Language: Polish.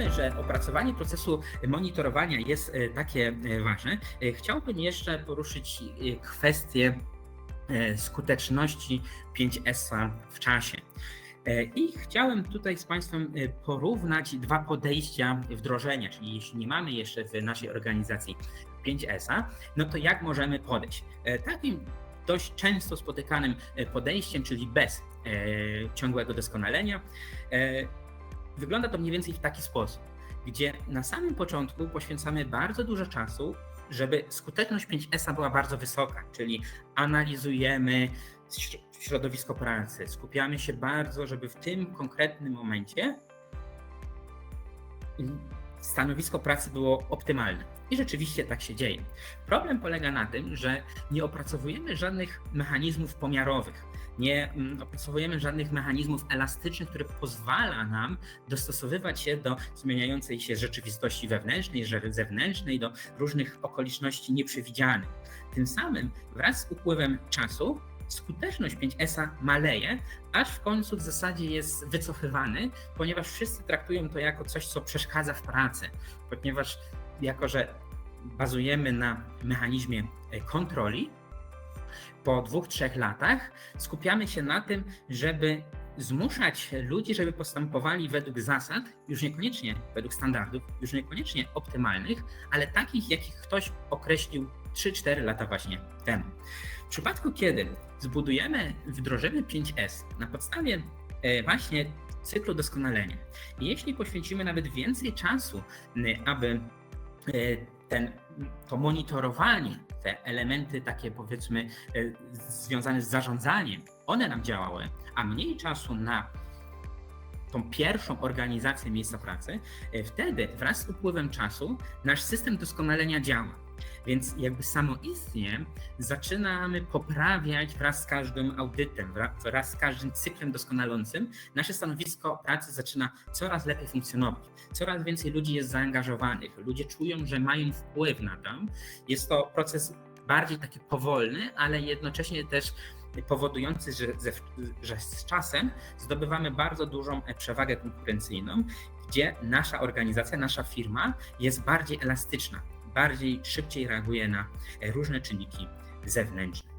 że opracowanie procesu monitorowania jest e, takie e, ważne, e, chciałbym jeszcze poruszyć kwestię skuteczności 5S w czasie. I chciałem tutaj z Państwem porównać dwa podejścia wdrożenia, czyli jeśli nie mamy jeszcze w naszej organizacji 5S-a, no to jak możemy podejść? Takim dość często spotykanym podejściem, czyli bez ciągłego doskonalenia, wygląda to mniej więcej w taki sposób, gdzie na samym początku poświęcamy bardzo dużo czasu, żeby skuteczność 5S-a była bardzo wysoka, czyli analizujemy śr- środowisko pracy, skupiamy się bardzo, żeby w tym konkretnym momencie stanowisko pracy było optymalne. I rzeczywiście tak się dzieje. Problem polega na tym, że nie opracowujemy żadnych mechanizmów pomiarowych, nie mm, opracowujemy żadnych mechanizmów elastycznych, które pozwala nam dostosowywać się do zmieniającej się rzeczywistości wewnętrznej, zewnętrznej, do różnych okoliczności nieprzewidzianych. Tym samym wraz z upływem czasu skuteczność 5S-a maleje, aż w końcu w zasadzie jest wycofywany, ponieważ wszyscy traktują to jako coś, co przeszkadza w pracy, ponieważ jako, że bazujemy na mechanizmie e, kontroli, po dwóch, trzech latach skupiamy się na tym, żeby zmuszać ludzi, żeby postępowali według zasad, już niekoniecznie według standardów, już niekoniecznie optymalnych, ale takich, jakich ktoś określił 3-4 lata właśnie temu. W przypadku, kiedy zbudujemy, wdrożymy 5S na podstawie e, właśnie cyklu doskonalenia, jeśli poświęcimy nawet więcej czasu, aby e, ten, to monitorowanie, te elementy takie powiedzmy e, związane z zarządzaniem, one nam działały, a mniej czasu na tą pierwszą organizację miejsca pracy, e, wtedy wraz z upływem czasu nasz system doskonalenia działa. Więc jakby samoistnie zaczynamy poprawiać wraz z każdym audytem, wra- wraz z każdym cyklem doskonalącym, nasze stanowisko pracy zaczyna coraz lepiej funkcjonować. Coraz więcej ludzi jest zaangażowanych, ludzie czują, że mają wpływ na to. Jest to proces bardziej taki powolny, ale jednocześnie też powodujący, że, ze, że z czasem zdobywamy bardzo dużą e, przewagę konkurencyjną, gdzie nasza organizacja, nasza firma jest bardziej elastyczna, bardziej szybciej reaguje na e, różne czynniki zewnętrzne.